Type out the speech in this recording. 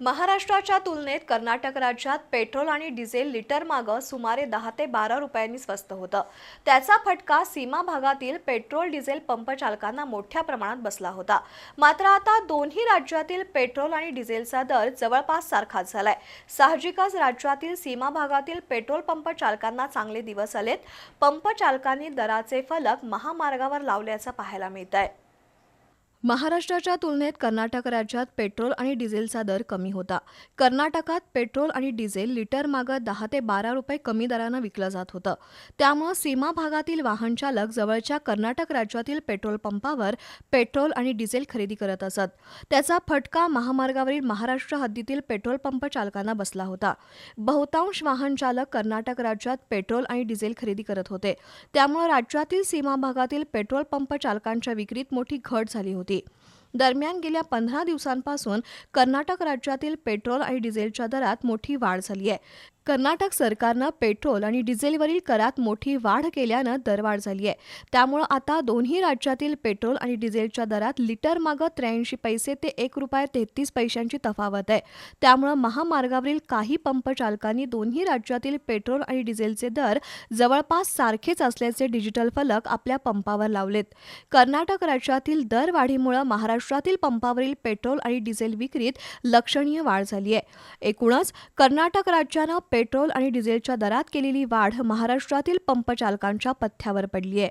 महाराष्ट्राच्या तुलनेत कर्नाटक राज्यात पेट्रोल आणि डिझेल लिटर मागं सुमारे दहा ते बारा रुपयांनी स्वस्त होतं. त्याचा फटका सीमा भागातील पेट्रोल डिझेल पंप चालकांना मोठ्या प्रमाणात बसला होता. मात्र आता दोन्ही राज्यातील पेट्रोल आणि डिझेलचा दर जवळपास सारखाच झालाय. साहजिकच राज्यातील सीमा भागातील पेट्रोल पंप चालकांना चांगले दिवस आलेत. पंप चालकांनी दराचे फलक महामार्गावर लावल्याचं पाहायला मिळत आहे महाराष्ट्राच्या तुलनेत कर्नाटक राज्यात पेट्रोल आणि डिझेलचा दर कमी होता. कर्नाटकात पेट्रोल आणि डिझेल लिटर मागं दहा ते बारा रुपये कमी दरानं विकलं जात होतं. त्यामुळं सीमा भागातील वाहन चालक जवळच्या कर्नाटक राज्यातील पेट्रोल पंपावर पेट्रोल आणि डिझेल खरेदी करत असत. त्याचा फटका महामार्गावरील महाराष्ट्र हद्दीतील पेट्रोल पंप चालकांना बसला होता. बहुतांश वाहन चालक कर्नाटक राज्यात पेट्रोल आणि डिझेल खरेदी करत होते. त्यामुळे राज्यातील सीमा भागातील पेट्रोल पंप चालकांच्या विक्रीत मोठी घट झाली होती. दरम्यान गेल्या पंधरा दिवसांपासून कर्नाटक राज्यातील पेट्रोल आणि डिझेलच्या दरात मोठी वाढ झाली आहे. कर्नाटक सरकारनं पेट्रोल आणि डिझेलवरील करात मोठी वाढ केल्यानं दरवाढ झाली आहे. त्यामुळं आता दोन्ही राज्यातील पेट्रोल आणि डिझेलच्या दरात लिटर मागं त्र्याऐंशी पैसे ते एक रुपये तेहतीस पैशांची तफावत आहे. त्यामुळं महामार्गावरील काही पंप चालकांनी दोन्ही राज्यातील पेट्रोल आणि डिझेलचे दर जवळपास सारखेच असल्याचे डिजिटल फलक आपल्या पंपावर लावलेत. कर्नाटक राज्यातील दरवाढीमुळे महाराष्ट्रातील पंपावरील पेट्रोल आणि डिझेल विक्रीत लक्षणीय वाढ झाली आहे. एकूणच कर्नाटक राज्यानं पेट्रोल आणि डिझेलच्या दरात केलेली वाढ महाराष्ट्रातील पंपचालकांच्या पथ्यावर पडली आहे